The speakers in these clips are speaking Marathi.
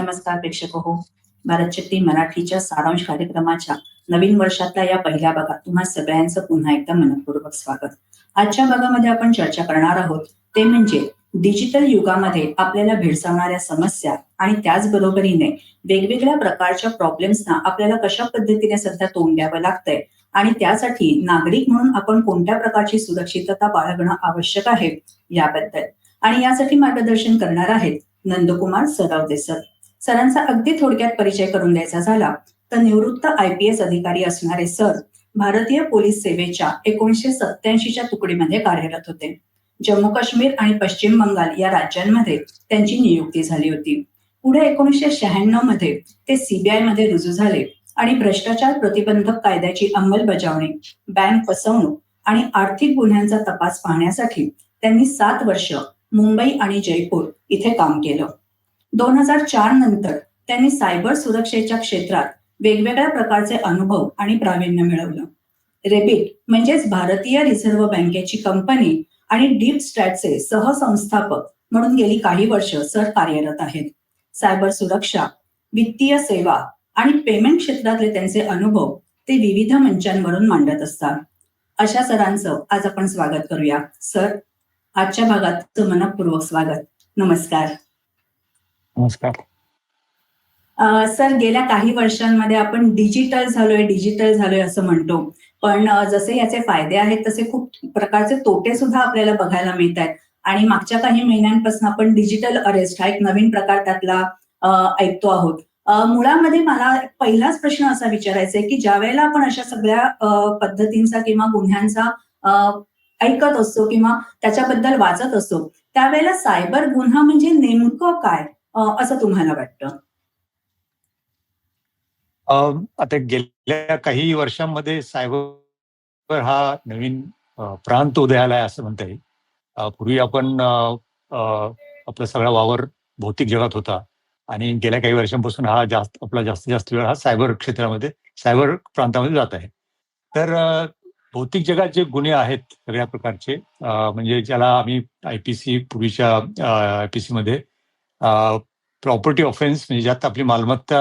नमस्कार प्रेक्षक हो भारतशक्ती मराठीच्या सारांश कार्यक्रमाच्या नवीन वर्षातल्या या पहिल्या भागात तुम्हा सगळ्यांचं पुन्हा एकदा मनपूर्वक स्वागत. आजच्या भागामध्ये आपण चर्चा करणार आहोत ते म्हणजे डिजिटल युगामध्ये आपल्याला भेडसावणाऱ्या समस्या आणि त्याचबरोबरीने वेगवेगळ्या प्रकारच्या प्रॉब्लेम्सना आपल्याला कशा पद्धतीने सध्या तोंड द्यावं लागतंय आणि त्यासाठी नागरिक म्हणून आपण कोणत्या प्रकारची सुरक्षितता बाळगणं आवश्यक आहे याबद्दल. आणि यासाठी मार्गदर्शन करणार आहेत नंदकुमार सरावदे सर. सरांचा अगदी थोडक्यात परिचय करून द्यायचा झाला तर निवृत्त आय पी एस अधिकारी असणारे सर भारतीय पोलीस सेवेच्या एकोणीसशे सत्याऐंशीच्या तुकडीमध्ये कार्यरत होते. जम्मू काश्मीर आणि पश्चिम बंगाल या राज्यांमध्ये त्यांची नियुक्ती झाली होती. पुढे एकोणीसशे शहाण्णवमध्ये ते सीबीआयमध्ये रुजू झाले आणि भ्रष्टाचार प्रतिबंधक कायद्याची अंमलबजावणी बँक फसवणूक आणि आर्थिक गुन्ह्यांचा तपास पाहण्यासाठी त्यांनी सात वर्ष मुंबई आणि जयपूर इथे काम केलं. दोन हजार चार नंतर त्यांनी सायबर सुरक्षेच्या क्षेत्रात वेगवेगळ्या प्रकारचे अनुभव आणि प्रावीण्य मिळवलं. रेबिट म्हणजेच भारतीय रिझर्व्ह बँकेची कंपनी आणि डीप स्टॅटचे सहसंस्थापक म्हणून गेली काही वर्ष सर कार्यरत आहेत. सायबर सुरक्षा वित्तीय सेवा आणि पेमेंट क्षेत्रातले त्यांचे अनुभव ते विविध मंचांवरून मांडत असतात. अशा सरांचं आज आपण स्वागत करूया. सर आजच्या भागात मनपूर्वक स्वागत. नमस्कार. नमस्कार. सर गेल्या काही वर्षांमध्ये आपण डिजिटल झालोय डिजिटल झालोय असं म्हणतो. पण जसे याचे फायदे आहेत तसे खूप प्रकारचे तोटे सुद्धा आपल्याला बघायला मिळत आहेत आणि मागच्या काही महिन्यांपासून आपण डिजिटल अरेस्ट हा एक नवीन प्रकार त्यातला ऐकतो आहोत. मुळामध्ये मला पहिलाच प्रश्न असा विचारायचा आहे की ज्या वेळेला आपण अशा सगळ्या पद्धतींचा किंवा गुन्ह्यांचा ऐकत असतो किंवा त्याच्याबद्दल वाचत असतो त्यावेळेला सायबर गुन्हा म्हणजे नेमकं काय? असं तुम्हाला वाटतं? आता गेल्या काही वर्षांमध्ये सायबर हा नवीन प्रांत उदयाला आहे असं म्हणता येईल. पूर्वी आपण आपला सगळा वावर भौतिक जगात होता. आणि गेल्या काही वर्षांपासून हा जास्त आपला जास्तीत जास्त वेळ हा सायबर क्षेत्रामध्ये सायबर प्रांतामध्ये जात आहे. तर भौतिक जगात जे गुन्हे आहेत सगळ्या प्रकारचे म्हणजे ज्याला आम्ही आय पी सी पूर्वीच्या आय पी सीमध्ये प्रॉपर्टी ऑफेन्स म्हणजे ज्यात आपली मालमत्ता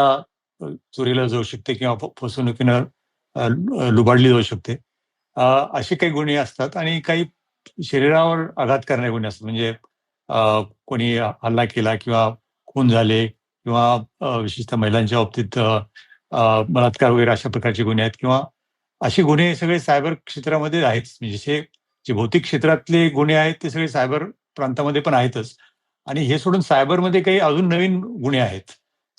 चोरीला जाऊ शकते किंवा फसवणुकीनं लुबाडली जाऊ शकते. असे काही गुन्हे असतात आणि काही शरीरावर आघात करणारे गुन्हे असतात. म्हणजे कोणी हल्ला केला किंवा खून झाले किंवा विशेषतः महिलांच्या बाबतीत बलात्कार वगैरे अशा प्रकारचे गुन्हे आहेत किंवा असे गुन्हे सगळे सायबर क्षेत्रामध्ये आहेत म्हणजे जे भौतिक क्षेत्रातले गुन्हे आहेत ते सगळे सायबर प्रांतामध्ये पण आहेतच. आणि हे सोडून सायबरमध्ये काही अजून नवीन गुन्हे आहेत.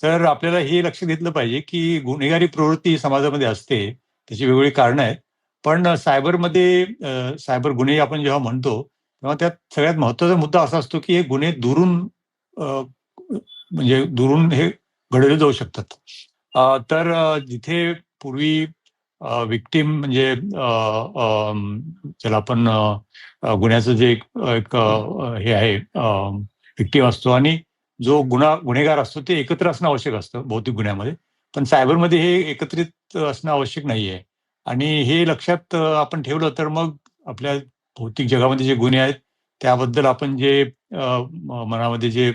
तर आपल्याला हे लक्ष घेतलं पाहिजे की गुन्हेगारी प्रवृत्ती समाजामध्ये असते त्याची वेगवेगळी कारणं आहेत. पण सायबरमध्ये सायबर गुन्हे आपण जेव्हा म्हणतो तेव्हा त्यात सगळ्यात महत्त्वाचा मुद्दा असा असतो की हे गुन्हे दुरून म्हणजे दुरून हे घडवले जाऊ शकतात. तर जिथे पूर्वी विक्टीम म्हणजे ज्याला आपण गुन्ह्याचं जे एक हे आहे विक्टीम असतो आणि जो गुन्हा गुन्हेगार असतो ते एकत्र असणं आवश्यक असतं भौतिक गुन्ह्यामध्ये. पण सायबरमध्ये हे एकत्रित असणं आवश्यक नाहीये. आणि हे लक्षात आपण ठेवलं तर मग आपल्या भौतिक जगामध्ये जे गुन्हे आहेत त्याबद्दल आपण जे मनामध्ये जे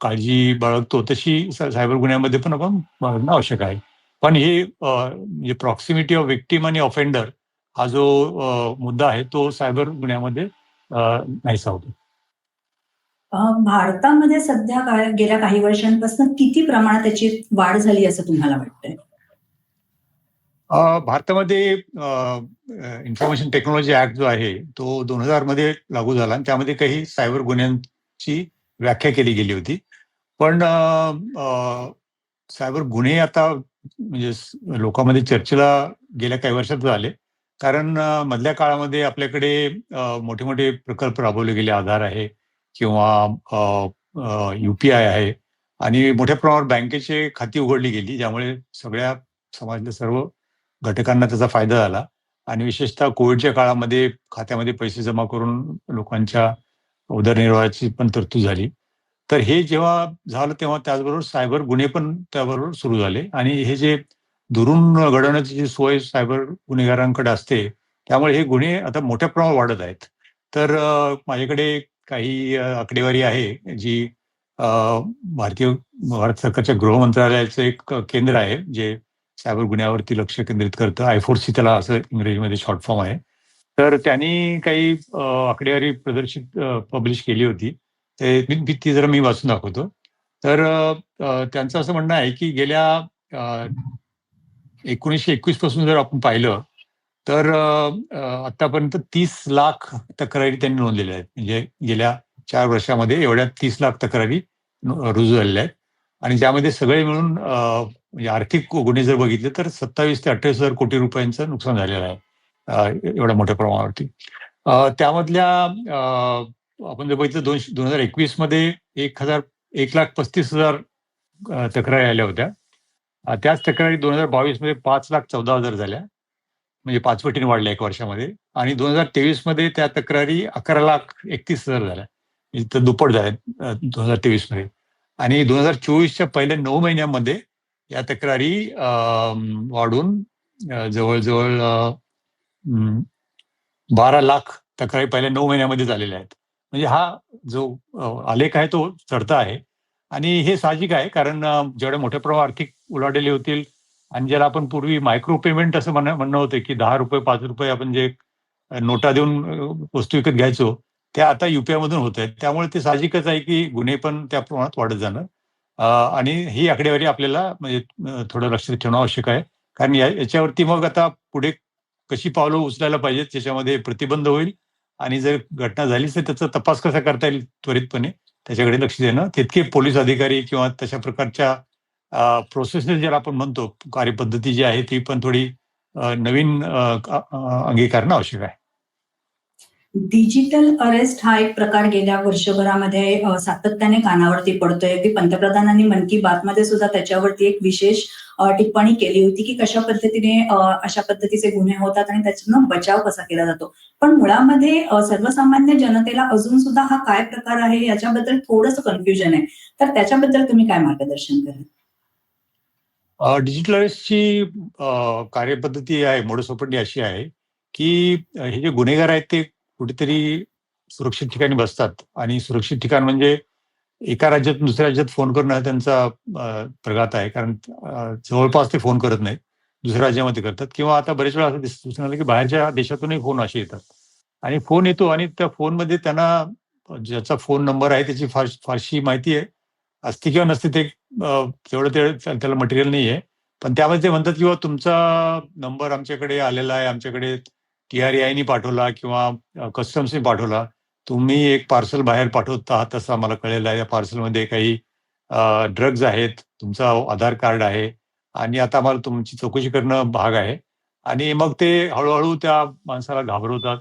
काळजी बाळगतो तशी सायबर गुन्ह्यामध्ये पण आपण बाळगणं आवश्यक आहे. पण हे म्हणजे प्रॉक्सिमिटी ऑफ विक्टीम आणि ऑफेंडर हा जो मुद्दा आहे तो सायबर गुन्ह्यामध्ये नाही नाहीसा होतो. भारतामध्ये सध्या काय गेल्या काही वर्षांपासून किती प्रमाणात त्याची वाढ झाली असं तुम्हाला वाटतंय? भारतामध्ये इन्फॉर्मेशन टेक्नॉलॉजी ऍक्ट जो आहे तो दोन हजारमध्ये लागू झाला आणि त्यामध्ये काही सायबर गुन्ह्यांची व्याख्या केली गेली होती. पण सायबर गुन्हे आता म्हणजे लोकांमध्ये चर्चेला गेल्या काही वर्षात झाले कारण मधल्या काळामध्ये आपल्याकडे मोठे मोठे प्रकल्प राबवले गेले आधार आहे. किंवा युपीआय आहे आणि मोठ्या प्रमाणावर बँकेचे खाती उघडली गेली ज्यामुळे सगळ्या समाजातल्या सर्व घटकांना त्याचा फायदा झाला. आणि विशेषतः कोविडच्या काळामध्ये खात्यामध्ये पैसे जमा करून लोकांच्या उदरनिर्वाहाची पण तरतूद झाली. तर हे जेव्हा झालं तेव्हा त्याचबरोबर सायबर गुन्हे पण त्याबरोबर सुरू झाले. आणि हे जे दुरून घडवण्याची जी सोय सायबर गुन्हेगारांकडे असते त्यामुळे हे गुन्हे आता मोठ्या प्रमाणात वाढत आहेत. तर माझ्याकडे काही आकडेवारी आहे जी भारतीय भारत सरकारच्या गृह मंत्रालयाचं एक केंद्र आहे जे सायबर गुन्ह्यावरती लक्ष केंद्रित करतं. आयफोर्सी त्याला असं इंग्रजीमध्ये शॉर्ट फॉर्म आहे. तर त्यांनी काही आकडेवारी प्रदर्शित पब्लिश केली होती. ते ती जरा मी वाचून दाखवतो. तर त्यांचं असं म्हणणं आहे की गेल्या एकोणीसशे एकवीसपासून जर आपण पाहिलं तर आतापर्यंत तीस लाख तक्रारी त्यांनी नोंदलेल्या आहेत. म्हणजे गेल्या चार वर्षामध्ये एवढ्या तीस लाख तक्रारी रुजू झालेल्या आहेत. आणि ज्यामध्ये सगळे मिळून म्हणजे आर्थिक गुन्हे जर बघितले तर सत्तावीस ते अठ्ठावीस हजार कोटी रुपयांचं नुकसान झालेलं आहे एवढ्या मोठ्या प्रमाणावरती. त्यामधल्या आपण जर बघितलं दोन दोन हजार एकवीसमध्ये एक हजार एक लाख पस्तीस हजार तक्रारी आल्या होत्या. त्याच तक्रारी दोन हजार बावीसमध्ये पाच लाख चौदा हजार झाल्या. म्हणजे पाचपटीने वाढल्या एक वर्षामध्ये. आणि दोन हजार तेवीसमध्ये त्या तक्रारी अकरा लाख एकतीस हजार झाल्या. म्हणजे तर दुप्पट झाल्या दोन हजार तेवीसमध्ये आणि दोन हजार चोवीसच्या पहिल्या नऊ महिन्यामध्ये या तक्रारी वाढून जवळजवळ बारा लाख तक्रारी पहिल्या नऊ महिन्यामध्ये झालेल्या आहेत. म्हणजे हा जो आलेख आहे तो चढता आहे. आणि हे साहजिक आहे कारण जेवढ्या मोठ्या प्रमाणात आर्थिक उलाढाली होतील आणि ज्याला आपण पूर्वी मायक्रो पेमेंट असं म्हण म्हणणं होतं की दहा रुपये पाच रुपये आपण जे नोटा देऊन वस्तू विकत घ्यायचो त्या आता युपीआय मधून होत आहेत. त्यामुळे ते साहजिकच आहे की गुन्हे पण त्या प्रमाणात वाढत जाणं आणि ही आकडेवारी आपल्याला म्हणजे थोडं लक्षात ठेवणं आवश्यक आहे. कारण या- याच्यावरती मग आता पुढे कशी पावलं उचलायला पाहिजेत त्याच्यामध्ये प्रतिबंध होईल. आणि जर घटना झालीच तर त्याचा तपास कसा करता येईल त्वरितपणे त्याच्याकडे लक्ष देणं. तितके पोलीस अधिकारी किंवा तशा प्रकारच्या प्रोसेसने ज्याला आपण म्हणतो कार्यपद्धती जी आहे ती पण थोडी नवीन अंगीकारणं आवश्यक आहे. डिजिटल अरेस्ट हा एक प्रकार गेल्या वर्षभरामध्ये सातत्याने कानावरती पडतोय. की पंतप्रधानांनी मन की बात मध्ये सुद्धा त्याच्यावरती एक विशेष टिप्पणी केली होती की कशा पद्धतीने अशा पद्धतीचे गुन्हे होतात आणि त्याच्यातून बचाव कसा केला जातो. पण मुळामध्ये सर्वसामान्य जनतेला अजून सुद्धा हा काय प्रकार आहे याच्याबद्दल थोडंसं कन्फ्युजन आहे. तर त्याच्याबद्दल तुम्ही काय मार्गदर्शन कराल? डिजिटलाइजची कार्यपद्धती आहे मोडस अशी आहे की हे जे गुन्हेगार आहेत ते कुठेतरी सुरक्षित ठिकाणी बसतात. आणि सुरक्षित ठिकाण म्हणजे एका राज्यातून दुसऱ्या राज्यात फोन करणं हा त्यांचा प्रघात आहे. कारण जवळपास ते फोन करत नाहीत. दुसऱ्या राज्यामध्ये करतात. किंवा आता बरेच वेळा असं दिसून आलं की बाहेरच्या देशातूनही फोन असे येतात. आणि फोन येतो आणि त्या फोनमध्ये त्यांना ज्याचा फोन नंबर आहे त्याची फार फारशी माहिती आहे. असते किंवा नसते ते तेवढं ते त्याला मटेरियल नाही आहे पण त्यामध्ये ते म्हणतात किंवा तुमचा नंबर आमच्याकडे आलेला आहे. आमच्याकडे टी आयनी पाठवला किंवा कस्टम्सनी पाठवला. तुम्ही एक पार्सल बाहेर पाठवत आहात असं आम्हाला कळलेलं आहे. या पार्सलमध्ये काही ड्रग्ज आहेत. तुमचा आधार कार्ड आहे. आणि आता आम्हाला तुमची चौकशी करणं भाग आहे. आणि मग ते हळूहळू त्या माणसाला घाबरवतात.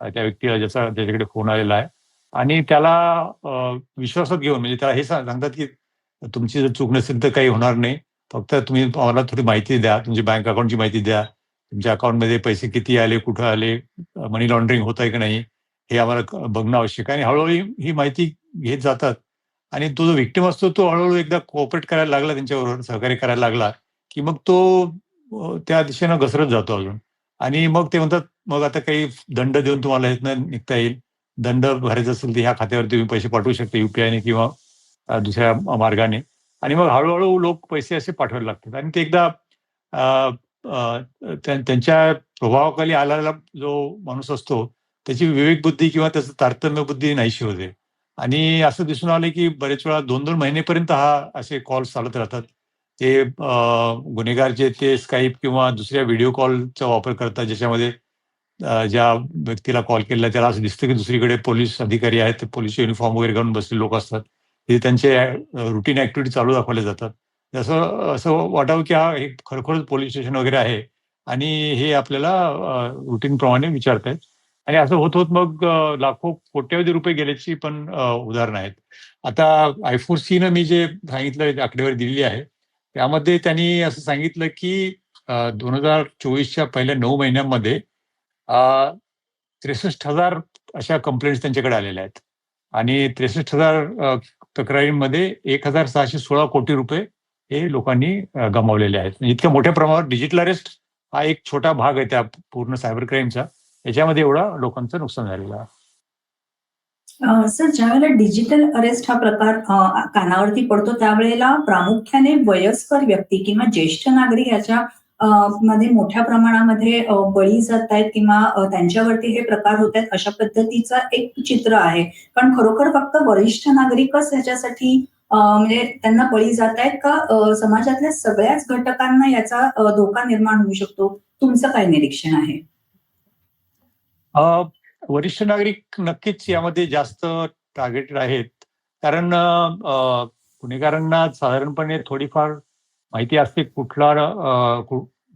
त्या व्यक्तीला ज्याचा ज्याच्याकडे फोन आलेला आहे. आणि त्याला विश्वासात घेऊन म्हणजे त्याला हे सांगतात की तुमची जर चूक नसेल तर काही होणार नाही. फक्त तुम्ही आम्हाला थोडी माहिती द्या. तुमची बँक अकाउंटची माहिती द्या. तुमच्या अकाउंटमध्ये पैसे किती आले कुठं आले मनी लॉन्ड्रिंग होत आहे की नाही हे आम्हाला बघणं आवश्यक आहे. आणि हळूहळू ही- माहिती घेत जातात. आणि तो जो विक्टिम असतो तो हळूहळू एकदा कोऑपरेट करायला लागला त्यांच्याबरोबर सहकार्य करायला लागला की मग तो त्या दिशेनं घसरत जातो अजून. आणि मग ते म्हणतात मग आता काही दंड देऊन तुम्हाला निघता येईल. दंड भरायचा असेल तर ह्या खात्यावर तुम्ही पैसे पाठवू शकता युपीआयने किंवा दुसऱ्या मार्गाने. आणि मग हळूहळू लोक पैसे असे पाठवायला लागतात. आणि ते एकदा त्यांच्या प्रभावाखाली आलेला जो माणूस असतो त्याची विवेक बुद्धी किंवा त्याचं तारतम्य बुद्धी नाहीशी होते. आणि असं दिसून आलं की बरेच वेळा दोन दोन महिनेपर्यंत हा असे कॉल चालत राहतात. ते गुन्हेगार जे ते स्काईप किंवा दुसऱ्या व्हिडिओ कॉलचा वापर करतात ज्याच्यामध्ये ज्या व्यक्तीला कॉल केला त्याला असं दिसतं की दुसरीकडे पोलीस अधिकारी आहेत ते पोलीस युनिफॉर्म वगैरे घालून बसलेले लोक असतात. ते त्यांचे रुटीन ऍक्टिव्हिटी चालू दाखवले जातात. जसं असं वाटावं की हा एक खरोखरच पोलीस स्टेशन वगैरे आहे आणि हे आपल्याला रुटीन प्रमाणे विचारतायत आणि असं होत होत मग लाखो कोट्यावधी रुपये गेल्याची पण उदाहरणं आहेत. आता आयफोर सीनं मी जे सांगितलं आकडेवारी दिलेली आहे त्यामध्ये त्यांनी असं सांगितलं की दोन हजार चोवीसच्या पहिल्या नऊ महिन्यांमध्ये त्रेसष्ट हजार अशा कंप्लेंट्स त्यांच्याकडे आलेल्या आहेत. आणि त्रेसष्ट हजार तक्रारींमध्ये एक हजार सहाशे सोळा कोटी रुपये हे लोकांनी गमावलेले आहेत. इतक्या मोठ्या प्रमाणावर डिजिटल अरेस्ट हा एक छोटा भाग आहे त्या पूर्ण सायबर क्राईमचा. याच्यामध्ये एवढा लोकांचं नुकसान झालेलं आहे. अ, सर ज्यावेळेला डिजिटल अरेस्ट हा प्रकार कानावरती पडतो त्यावेळेला प्रामुख्याने वयस्कर व्यक्ती किंवा ज्येष्ठ नागरिक याच्या मध्ये मोठ्या प्रमाणामध्ये बळी जात आहेत किंवा त्यांच्यावरती हे प्रकार होत आहेत अशा पद्धतीचं एक चित्र आहे. पण खरोखर फक्त वरिष्ठ नागरिकच ह्याच्यासाठी म्हणजे त्यांना बळी जात आहेत का समाजातल्या सगळ्याच घटकांना याचा धोका निर्माण होऊ शकतो? तुमचं काय निरीक्षण आहे? वरिष्ठ नागरिक नक्कीच यामध्ये जास्त टार्गेटेड आहेत. कारण गुन्हेगारांना साधारणपणे थोडीफार माहिती असते कुठला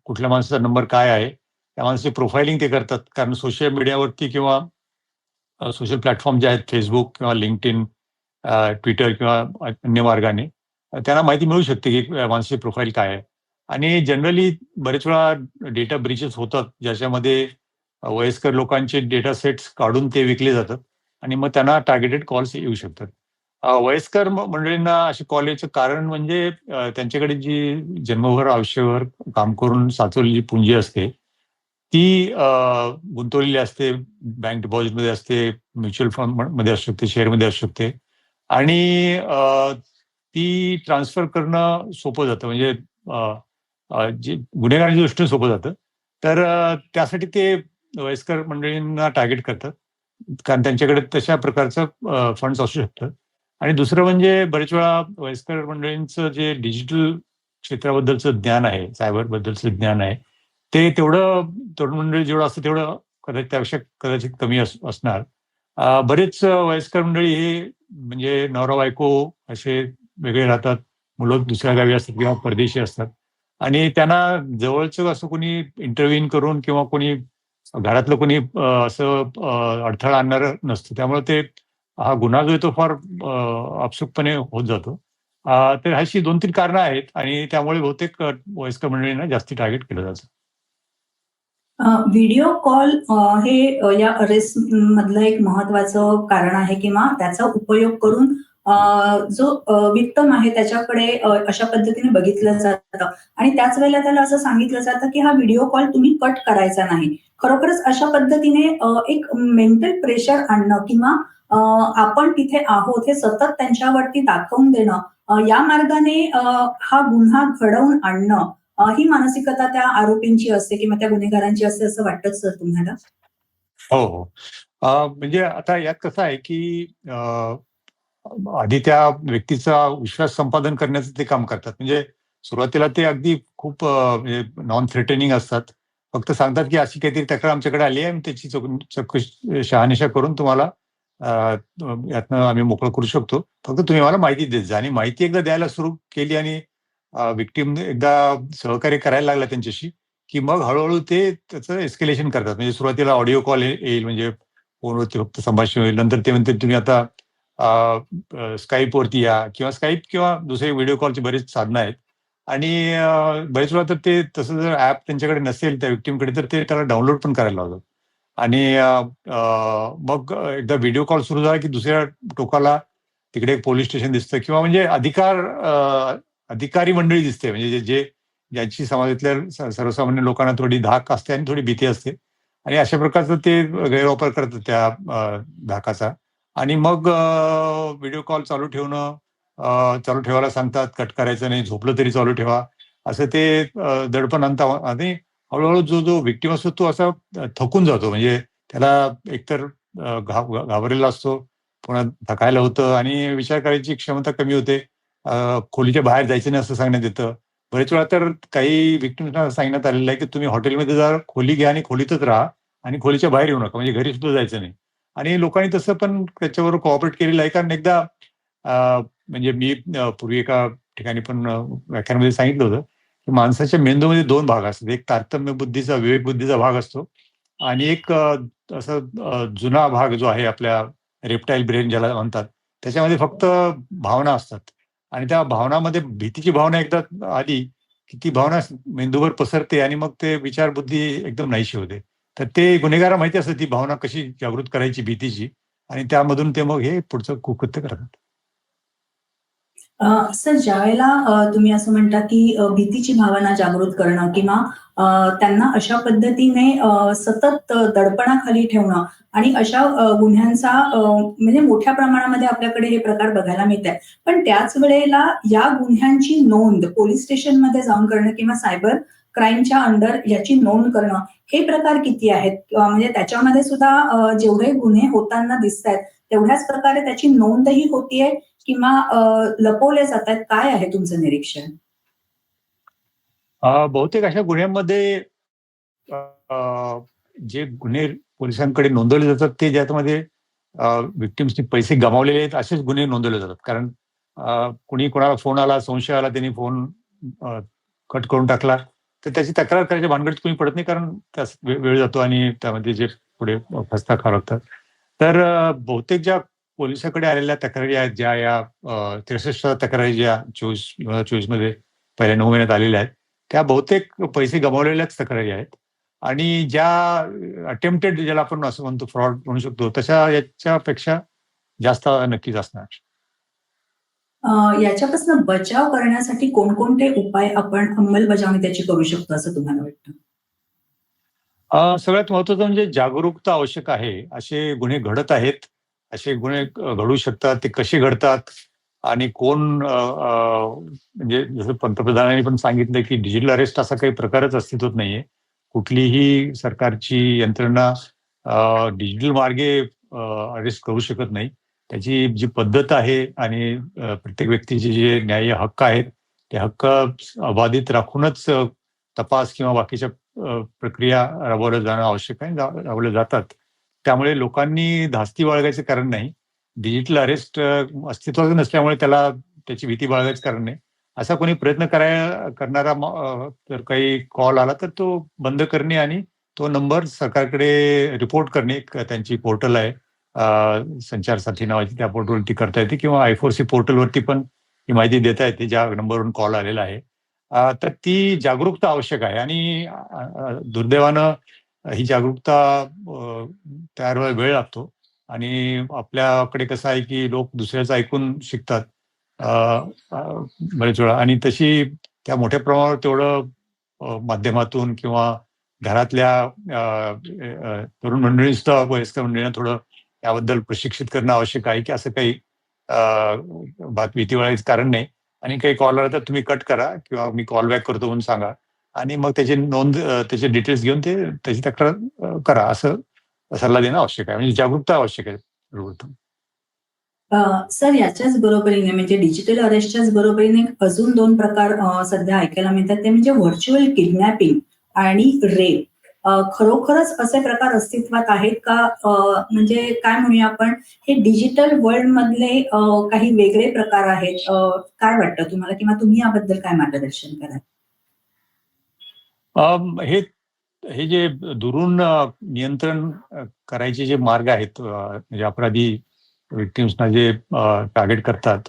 कुठल्या माणसाचा नंबर काय आहे. त्या माणसाची प्रोफाइलिंग ते करतात. कारण सोशल मीडियावरती किंवा सोशल प्लॅटफॉर्म जे आहेत फेसबुक किंवा लिंक्ड इन ट्विटर किंवा अन्य मार्गाने त्यांना माहिती मिळू शकते की माणसाची प्रोफाईल काय आहे. आणि जनरली बरेच वेळा डेटा ब्रिचेस होतात ज्याच्यामध्ये वयस्कर लोकांचे डेटा सेट्स काढून ते विकले जातात आणि मग त्यांना टार्गेटेड कॉल्स येऊ शकतात. वयस्कर मंडळींना असे कॉलेजचं कारण म्हणजे त्यांच्याकडे जी जन्मभर आयुष्यभर काम करून साचवलेली पुंजी असते, ती गुंतवलेली असते, बँक डिपॉझिटमध्ये असते, म्युच्युअल फंडमध्ये असू शकते, शेअरमध्ये असू शकते आणि ती ट्रान्सफर करणं सोपं जातं. म्हणजे जे गुन्हेगारांच्या दृष्टीने सोपं जातं. तर त्यासाठी ते वयस्कर मंडळींना टार्गेट करतात. कारण त्यांच्याकडे तशा प्रकारचं फंड्स असू शकतात. आणि दुसरं म्हणजे बरेच वेळा वयस्कर मंडळींचं जे डिजिटल क्षेत्राबद्दलचं ज्ञान आहे, सायबर बद्दलचं ज्ञान आहे, ते तेवढं तरुण मंडळी जेवढं असतं तेवढं कदाचित त्यापेक्षा कदाचित कमी असणार. बरेच वयस्कर मंडळी हे म्हणजे नवरा-बायको असे वेगळे राहतात. मुलं दुसऱ्या गावी असतात किंवा परदेशी असतात आणि त्यांना जवळचं असं कोणी इंटरव्ह्यून करून किंवा कोणी घरातलं कोणी असं अडथळा आणणार नसतं. त्यामुळे ते हा गुन्हा जो आहे तो फार अ, होत जातो. तर अशी 2-3 कारणं आहेत आणि त्यामुळे बहुतेक वयस्कर मंडळींना जास्ती टार्गेट केलं जातं. व्हिडिओ कॉल हे या अरेस्ट मधलं एक महत्वाचं कारण आहे किंवा त्याचा उपयोग करून जो अ, आहे त्याच्याकडे अशा पद्धतीने बघितलं जातं आणि त्याच वेळेला त्याला असं सांगितलं जातं, की हा व्हिडिओ कॉल तुम्ही कट करायचा नाही. खरोखरच अशा पद्धतीने एक मेंटल प्रेशर आणणं किंवा आपण तिथे आहोत हे सतत त्यांच्यावरती दाखवून देणं या मार्गाने हा गुन्हा घडवून आणणं ही मानसिकता त्या आरोपींची असते किंवा त्या गुन्हेगारांची असते असं वाटतं सर तुम्हाला? हो, हो. म्हणजे आता यात कसं आहे, की आधी त्या व्यक्तीचा विश्वास संपादन करण्याचं ते काम करतात. म्हणजे सुरुवातीला ते अगदी खूप नॉन थ्रेटनिंग म्हणजे असतात. फक्त सांगतात, की अशी काहीतरी तक्रार आमच्याकडे आली आहे त्याची चौक चौकशी शहानिशा करून तुम्हाला यातनं आम्ही मोकळं करू शकतो. फक्त तुम्ही आम्हाला माहिती देत जा आणि माहिती एकदा द्यायला सुरू केली आणि विक्टीम एकदा सहकार्य करायला लागला त्यांच्याशी, की मग हळूहळू ते त्याचं एस्केलेशन करतात. म्हणजे सुरुवातीला ऑडिओ कॉल येईल म्हणजे फोनवरती फक्त संभाषण होईल. नंतर ते म्हणते तुम्ही आता स्काईपवरती या किंवा स्काईप किंवा दुसरे व्हिडिओ कॉलचे बरीच साधनं आहेत आणि बरेच वेळा तर ते तसं जर ऍप त्यांच्याकडे नसेल त्या व्हिक्टिमकडे तर ते त्याला डाउनलोड पण करायला लावतात. आणि मग एकदा व्हिडिओ कॉल सुरू झाला, की दुसऱ्या टोकाला तिकडे एक पोलीस स्टेशन दिसतं किंवा म्हणजे अधिकार अधिकारी मंडळी दिसते. म्हणजे जे ज्यांची समाजातल्या सर्वसामान्य लोकांना थोडी धाक असते आणि थोडी भीती असते आणि अशा प्रकारचं ते गैरवापर करतात त्या धाकाचा आणि मग व्हिडिओ कॉल चालू ठेवणं, चालू ठेवायला सांगतात, कट करायचं नाही, झोपलं तरी चालू ठेवा. असं ते दडपण आणता आणि हळूहळू जो, जो व्हिक्टिम असतो तो असा थकून जातो. म्हणजे त्याला एकतर अ, घाबरलेला असतो, पुन्हा थकायला होतं आणि विचार करायची क्षमता कमी होते. खोलीच्या बाहेर जायचं नाही असं सांगण्यात येतं. बरेच वेळा तर काही व्हिक्टिम्सना सांगण्यात आलेलं आहे, की तुम्ही हॉटेलमध्ये जा, खोली घ्या आणि खोलीतच राहा आणि खोलीच्या बाहेर येऊ नका. म्हणजे घरी सुद्धा जायचं नाही. आणि लोकांनी तसं पण त्याच्याबरोबर कोऑपरेट केलेलं आहे. कारण एकदा म्हणजे मी पूर्वी एका ठिकाणी पण व्याख्यानामध्ये सांगितलं होतं, माणसाच्या मेंदूमध्ये दोन भाग असतात. एक तारतम्य बुद्धीचा, विवेक बुद्धीचा भाग असतो आणि एक असा असं जुना भाग जो आहे आपल्या रेप्टाईल ब्रेन ज्याला म्हणतात, त्याच्यामध्ये फक्त भावना असतात आणि त्या भावनामध्ये भीतीची भावना एकदा आली, की ती भावना मेंदूवर पसरते आणि मग ते विचारबुद्धी एकदम नाहीशी होते. तर ते गुन्हेगारा माहिती असतं ती भावना कशी जागृत करायची भीतीची आणि त्यामधून ते मग हे पुढचं कुकृत्य करतात. सर ज्यावेळेला वेळेला तुम्ही असं म्हणता की भीतीची भावना जागृत करणं किंवा त्यांना अशा पद्धतीने सतत दडपणाखाली ठेवणं आणि अशा गुन्ह्यांचा म्हणजे मोठ्या प्रमाणामध्ये आपल्याकडे हे प्रकार बघायला मिळत आहेत पण त्याच वेळेला या गुन्ह्यांची नोंद पोलीस स्टेशनमध्ये जाऊन करणं किंवा सायबर क्राईमच्या अंडर याची नोंद करणं हे प्रकार किती आहेत? म्हणजे त्याच्यामध्ये सुद्धा जेवढे गुन्हे होताना दिसतायत तेवढ्याच प्रकारे त्याची नोंदही होतीये किंवा लपवले जात आहेत काय आहे तुमचं निरीक्षण? बहुतेक अशा गुन्ह्यांमध्ये जे गुन्हे पोलिसांकडे नोंदवले जातात ते ज्यामध्ये अ, पैसे गमावलेले आहेत असेच गुन्हे नोंदवले जातात. कारण कुणी कोणाला फोन आला, संशय आला, त्यांनी फोन कट करून टाकला, तर त्याची तक्रार करायच्या भानगडीत कोणी पडत नाही कारण त्यास वेळ जातो आणि त्यामध्ये जे पुढे फसता खा लागतात. तर बहुतेक ज्या पोलिसाकडे आलेल्या तक्रारी आहेत, ज्या या त्रेसष्ट तक्रारी ज्या चोवीस चोवीसमध्ये पहिल्या नऊ महिन्यात आलेल्या आहेत, त्या बहुतेक पैसे गमावलेल्याच तक्रारी आहेत. आणि ज्या अटेम्प्टेड ज्याला आपण असं म्हणतो फ्रॉड म्हणू शकतो, तशा याच्यापेक्षा जास्त नक्कीच असणार. याच्यापासून बचाव करण्यासाठी कोणकोणते उपाय आपण अंमलबजावणी त्याची करू शकतो असं तुम्हाला वाटतं? सगळ्यात महत्वाचं म्हणजे जागरूकता आवश्यक आहे. असे गुन्हे घडत आहेत. असे गुन्हे घडू शकतात. ते कसे घडतात आणि कोण म्हणजे जसं पंतप्रधानांनी पण सांगितलं, की डिजिटल अरेस्ट असा काही प्रकारच अस्तित्वात नाहीये. कुठलीही सरकारची यंत्रणा डिजिटल मार्गे अरेस्ट करू शकत नाही. त्याची जी पद्धत आहे आणि प्रत्येक व्यक्तीचे जे न्याय्य हक्क आहेत, ते हक्क अबाधित राखूनच तपास किंवा बाकीच्या प्रक्रिया राबवल्या जाणं आवश्यक आहे. राबवल्या जातात. त्यामुळे लोकांनी धास्ती बाळगायचं कारण नाही. डिजिटल अरेस्ट अस्तित्वात नसल्यामुळे त्याला त्याची भीती बाळगायचं कारण नाही. असा कोणी प्रयत्न कराय करणारा जर काही कॉल आला तर तो बंद करणे आणि तो नंबर सरकारकडे रिपोर्ट करणे. एक त्यांची पोर्टल आहे. संचार साथी नावाची त्या पोर्टलवरती करता येते किंवा आयफोरसी पोर्टलवरती पण ही माहिती देता येते, ज्या नंबरवरून कॉल आलेला आहे. तर ती जागरूकता आवश्यक आहे. आणि दुर्दैवानं ही जागरूकता तयार व्हायला वेळ लागतो. आणि आपल्याकडे कसं आहे, की लोक दुसऱ्याचं ऐकून शिकतात. बरेच वेळा. आणि तशी त्या मोठ्या प्रमाणावर तेवढं माध्यमातून किंवा घरातल्या तरुण मंडळी सुद्धा वयस्कर मंडळींना थोडं याबद्दल प्रशिक्षित करणं आवश्यक आहे, की असं काही अ, भीती बाळगायचं कारण नाही. आणि काही कॉल आला तर तुम्ही कट करा किंवा मी कॉल बॅक करतो म्हणून सांगा आणि मग त्याची नोंद त्याचे डिटेल्स घेऊन ते त्याची तक्रार करा असं सल्ला देणं आवश्यक आहे. म्हणजे जागरूकता आवश्यक आहे सर्वप्रथम. सर याच्याच बरोबरीने म्हणजे डिजिटल अरेस्टच्याच बरोबरीने अजून दोन प्रकार सध्या ऐकायला मिळतात ते म्हणजे व्हर्च्युअल किडनॅपिंग आणि रेप. खरोखरच असे प्रकार अस्तित्वात आहेत का? म्हणजे काय म्हणूया आपण हे डिजिटल वर्ल्ड मधले काही वेगळे प्रकार आहेत. काय वाटतं तुम्हाला किंवा तुम्ही याबद्दल काय मार्गदर्शन कराल? हे हे जे दुरून नियंत्रण करायचे जे मार्ग आहेत म्हणजे अपराधी व्हिक्टिम्सना जे टार्गेट करतात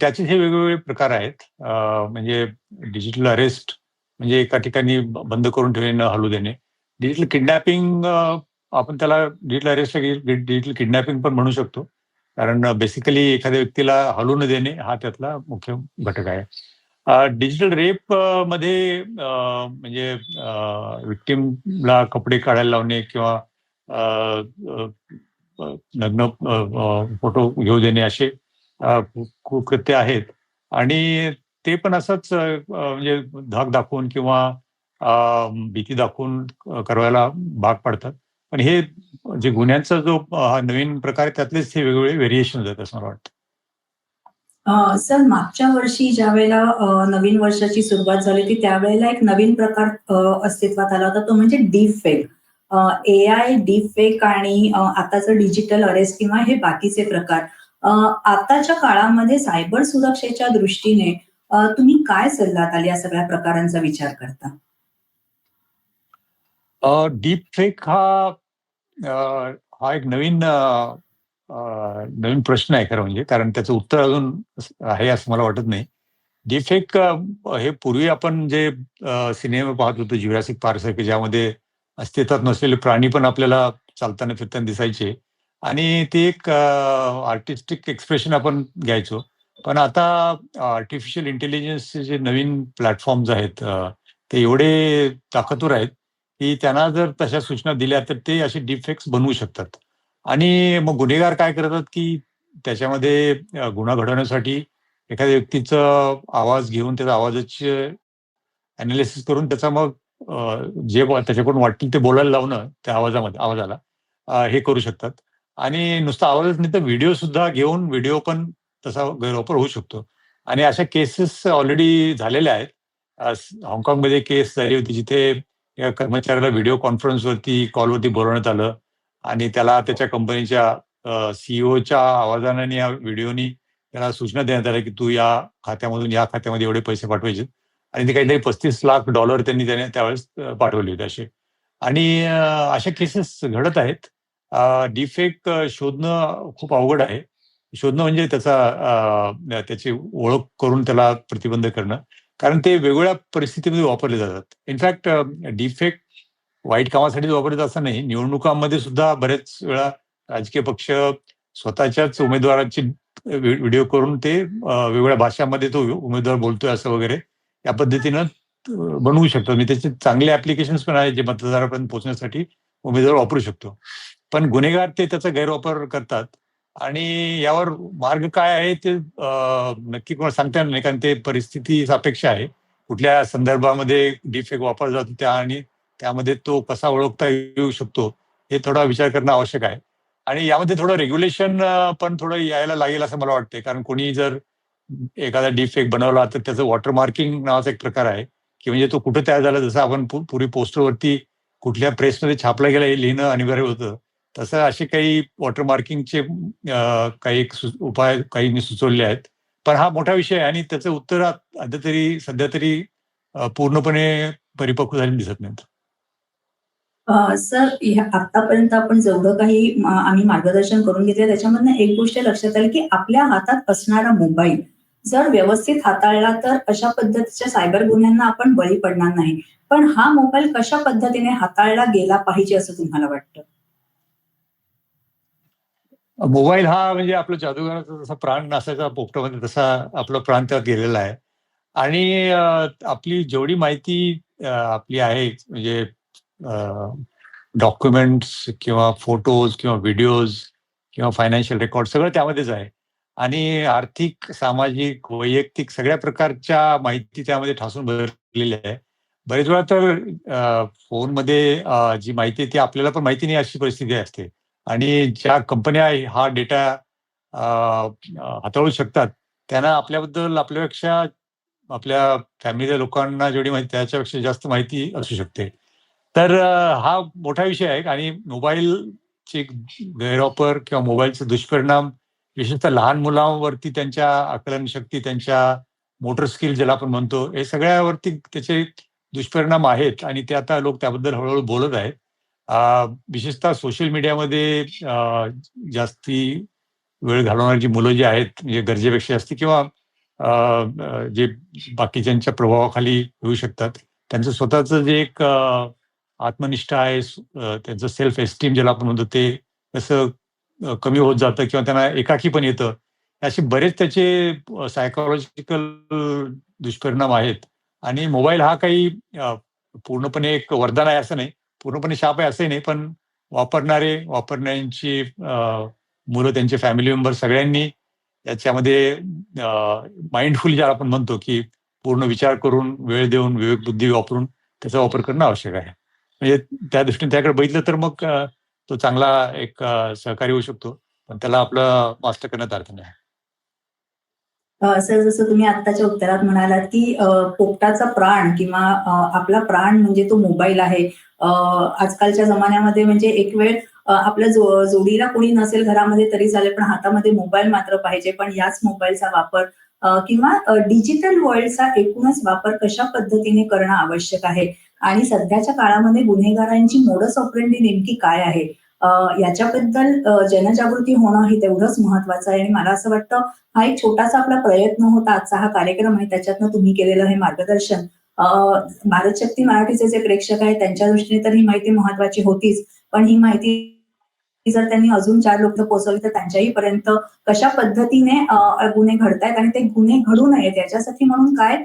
त्याचे हे वेगवेगळे प्रकार आहेत. म्हणजे डिजिटल अरेस्ट म्हणजे एका ठिकाणी बंद करून ठेवणे, न हलू देणे. डिजिटल किडनॅपिंग आपण त्याला डिजिटल अरेस्ट डिजिटल किडनॅपिंग पण म्हणू शकतो. कारण बेसिकली एखाद्या व्यक्तीला हलू न देणे हा त्यातला मुख्य घटक आहे. डिजिटल रेपमध्ये अ, म्हणजे विक्टीमला कपडे काढायला लावणे किंवा नग्न फोटो घेऊ देणे असे कृत्य आहेत आणि ते पण असंच म्हणजे धाक दाखवून किंवा भीती दाखवून करायला भाग पाडतात. पण हे जे गुन्ह्यांचा जो नवीन प्रकार त्यातलेच हे वेगवेगळे व्हेरिएशन आहेत असं मला वाटतं. सर मागच्या वर्षी ज्या वेळेला नवीन वर्षाची सुरुवात झाली होती, त्यावेळेला एक नवीन प्रकार अस्तित्वात आला होता तो म्हणजे deep fake A I deep fake आणि आताचं डिजिटल अरेस्ट किंवा हे बाकीचे प्रकार. आताच्या काळामध्ये सायबर सुरक्षेच्या दृष्टीने तुम्ही काय सल्ला आले या सगळ्या प्रकारांचा विचार करता? डीप फेक हा हा एक नवीन नवीन प्रश्न आहे खरं म्हणजे. कारण त्याचं उत्तर अजून आहे असं मला वाटत नाही. डीपफेक हे पूर्वी आपण जे सिनेमे पाहत होतो ज्युरासिक पार्कसारखे ज्यामध्ये अस्तित्वात नसलेले प्राणी पण आपल्याला चालताना फिरताना दिसायचे आणि ते एक आर्टिस्टिक एक्सप्रेशन आपण घ्यायचो. पण आता आर्टिफिशियल इंटेलिजन्सचे जे नवीन प्लॅटफॉर्म्स आहेत ते एवढे ताकदवर आहेत, की त्यांना जर तशा सूचना दिल्या तर ते असे डिफेक्ट्स बनवू शकतात. आणि मग गुन्हेगार काय करतात, की त्याच्यामध्ये गुन्हा घडवण्यासाठी एखाद्या व्यक्तीचा आवाज घेऊन त्याचा आवाजाचे एनालिसिस करून त्याचा मग जे त्याच्याकडून वाटतील ते बोलायला लावणं त्या आवाजामध्ये आवाजाला हे करू शकतात. आणि नुसता आवाजच नाही तर व्हिडिओ सुद्धा घेऊन व्हिडिओ पण तसा गैरवापर होऊ शकतो. आणि अशा केसेस ऑलरेडी झालेल्या आहेत. हाँगकाँगमध्ये केस झाली होती जिथे या कर्मचाऱ्याला व्हिडिओ कॉन्फरन्सवरती कॉलवरती बोलवण्यात आलं आणि त्याला त्याच्या कंपनीच्या सीईओच्या आवाजाने आणि या व्हिडिओनी त्याला सूचना देण्यात आल्या, की तू या खात्यामधून या खात्यामध्ये एवढे पैसे पाठवायचे आणि ते काहीतरी पस्तीस लाख डॉलर त्यांनी त्याने त्यावेळेस पाठवले होते असे. आणि अशा केसेस घडत आहेत. डिफेक्ट शोधणं खूप अवघड आहे. शोधणं म्हणजे त्याचा त्याची ओळख करून त्याला प्रतिबंध करणं. कारण ते वेगवेगळ्या परिस्थितीमध्ये वापरले जातात. इनफॅक्ट डिफेक्ट वाईट कामासाठीच वापरले जात नाही. निवडणुकांमध्ये सुद्धा बरेच वेळा राजकीय पक्ष स्वतःच्याच उमेदवाराची व्हिडिओ करून ते वेगवेगळ्या भाषांमध्ये तो उमेदवार बोलतोय असं वगैरे या पद्धतीनं बनवू शकतो मी त्याचे चांगले ॲप्लिकेशन्स पण आहेत, जे मतदारापर्यंत पोहोचण्यासाठी उमेदवार वापरू शकतो. पण गुन्हेगार ते त्याचा गैरवापर करतात आणि यावर मार्ग काय आहे ते नक्की कोण सांगता येणार नाही. कारण ते परिस्थिती सापेक्ष आहे. कुठल्या संदर्भामध्ये डिफेक्ट वापरला जातो त्या आणि त्यामध्ये तो कसा ओळखता येऊ शकतो, हे थोडा विचार करणं आवश्यक आहे. आणि यामध्ये थोडं रेग्युलेशन पण थोडं यायला लागेल असं मला वाटतंय. कारण कोणी जर एखादा डिफेक्ट बनवला तर त्याचं वॉटर मार्किंग नावाचा एक प्रकार आहे, की म्हणजे तो कुठं तयार झाला जसं आपण पूर्वी पोस्टरवरती कुठल्या प्रेसमध्ये छापला गेला हे लिहिणं अनिवार्य होतं. तसं असे काही वॉटर मार्किंगचे काही उपाय काही उपाय काहींनी सुचवले आहेत. पण हा मोठा विषय आहे आणि त्याचं उत्तर आता तरी सध्या तरी पूर्णपणे परिपक्व झाले दिसत नाहीत. सर आतापर्यंत आपण जेवढं काही आम्ही मार्गदर्शन करून घेतलं त्याच्यामधनं एक गोष्ट लक्षात आली, की आपल्या हातात असणारा मोबाईल जर व्यवस्थित हाताळला तर अशा पद्धतीच्या सायबर गुन्ह्यांना आपण बळी पडणार नाही. पण हा मोबाईल कशा पद्धतीने हाताळला गेला पाहिजे असं तुम्हाला वाटतं? मोबाईल हा म्हणजे आपला जादूगाराचा जसा प्राण असायचा पोपटामध्ये तसा आपला प्राण त्यात गेलेला आहे. आणि आपली जेवढी माहिती आपली आहे म्हणजे डॉक्युमेंट्स किंवा फोटोज किंवा व्हिडिओज किंवा फायनान्शियल रेकॉर्ड सगळं त्यामध्येच आहे. आणि आर्थिक, सामाजिक, वैयक्तिक सगळ्या प्रकारच्या माहिती त्यामध्ये ठासून भरलेली आहे. बरेच वेळा तर फोनमध्ये जी माहिती आहे ती आपल्याला पण माहिती नाही अशी परिस्थिती असते. आणि ज्या कंपन्या हा डेटा हाताळू शकतात, त्यांना आपल्याबद्दल आपल्यापेक्षा आपल्या फॅमिलीच्या लोकांना जेवढी माहिती त्याच्यापेक्षा जास्त माहिती असू शकते. तर हा मोठा विषय आहे आणि मोबाईलचे गैरवापर किंवा मोबाईलचे दुष्परिणाम विशेषतः लहान मुलांवरती त्यांच्या आकलन शक्ती, त्यांच्या मोटर स्किल ज्याला आपण म्हणतो, हे सगळ्यावरती त्याचे दुष्परिणाम आहेत आणि ते आता लोक त्याबद्दल हळूहळू बोलत आहेत. विशेषतः सोशल मीडियामध्ये जास्ती वेळ घालवणारी मुलं जी आहेत, म्हणजे गरजेपेक्षा जास्ती किंवा जे बाकीच्यांच्या प्रभावाखाली येऊ शकतात. त्यांचं स्वतःचं जे एक आत्मनिष्ठा आहे, त्यांचं सेल्फ एस्टीम ज्याला आपण म्हणतो ते कसं कमी होत जातं किंवा त्यांना एकाकी पण येतं. असे बरेच त्याचे सायकॉलॉजिकल दुष्परिणाम आहेत. आणि मोबाईल हा काही पूर्णपणे एक वरदान आहे असं नाही. पूर्णपणे शाप आहे असंही नाही. पण वापरणारे, वापरण्याची मुलं, त्यांचे फॅमिली मेंबर सगळ्यांनी याच्यामध्ये माइंडफुल ज्याला आपण म्हणतो, की पूर्ण विचार करून, वेळ देऊन, विवेकबुद्धी वापरून त्याचा वापर करणं आवश्यक आहे. म्हणजे त्या दृष्टीने त्याकडे बघितलं तर मग तो चांगला एक सहकारी होऊ शकतो. पण त्याला आपलं मास्टर करण्यात अर्थ नाही. सर जसं तुम्ही आत्ताच्या उत्तरात म्हणालात, की पोपटाचा प्राण किंवा आपला प्राण म्हणजे तो मोबाईल आहे. आजकालच्या जमान्यामध्ये म्हणजे एक वेळ आपल्या जो जोडीला कोणी नसेल घरामध्ये तरी चालेल, पण हातामध्ये मोबाईल मात्र पाहिजे. पण याच मोबाईलचा वापर किंवा डिजिटल वर्ल्डचा एकूणच वापर कशा पद्धतीने करणं आवश्यक आहे आणि सध्याच्या काळामध्ये गुन्हेगारांची मोडस ऑपरेंडी नेमकी काय आहे? याच्याबद्दल जनजागृती होणं हे तेवढंच महत्वाचं आहे आणि मला असं वाटतं हा एक छोटासा आपला प्रयत्न होता. आजचा हा कार्यक्रम आहे त्याच्यातनं तुम्ही केलेलं हे मार्गदर्शन भारत शक्ती मराठीचे जे प्रेक्षक आहेत त्यांच्या दृष्टीने तर ही माहिती महत्वाची होतीच. पण ही माहिती जर त्यांनी अजून चार लोक पोहोचवली तर त्यांच्याही पर्यंत कशा पद्धतीने गुन्हे घडतायत आणि ते गुन्हे घडू नयेत याच्यासाठी म्हणून काय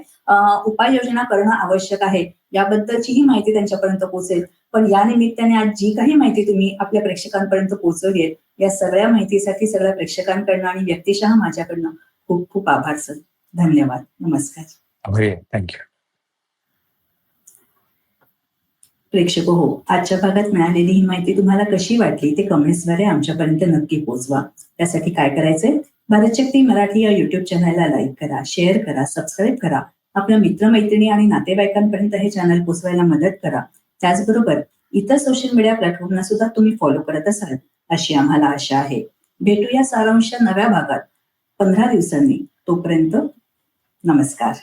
उपाययोजना करणं आवश्यक आहे याबद्दलचीही माहिती त्यांच्यापर्यंत पोहोचेल. पण या निमित्ताने आज जी काही माहिती तुम्ही आपल्या प्रेक्षकांपर्यंत पोहोचवली आहे या सगळ्या माहितीसाठी सगळ्या प्रेक्षकांकडनं आणि व्यक्तिशः माझ्याकडनं खूप खूप आभार सर. धन्यवाद. नमस्कार. थँक्यू प्रेक्षक हो आजच्या भागात मिळालेली ही माहिती तुम्हाला कशी वाटली ते कमेंट्सद्वारे आमच्यापर्यंत नक्की पोहोचवा त्यासाठी काय करायचंय? भारतशक्ती मराठी या युट्यूब चॅनलला लाईक करा शेअर करा सबस्क्राईब करा. आपल्या मित्रमैत्रिणी आणि नातेवाईकांपर्यंत हे चॅनल पोचवायला मदत करा. त्याचबरोबर इतर सोशल मीडिया प्लॅटफॉर्मला सुद्धा तुम्ही फॉलो करत असाल अशी आम्हाला आशा आहे. भेटूया सारांश नव्या भागात. पंधरा दिवसांनी. तोपर्यंत नमस्कार.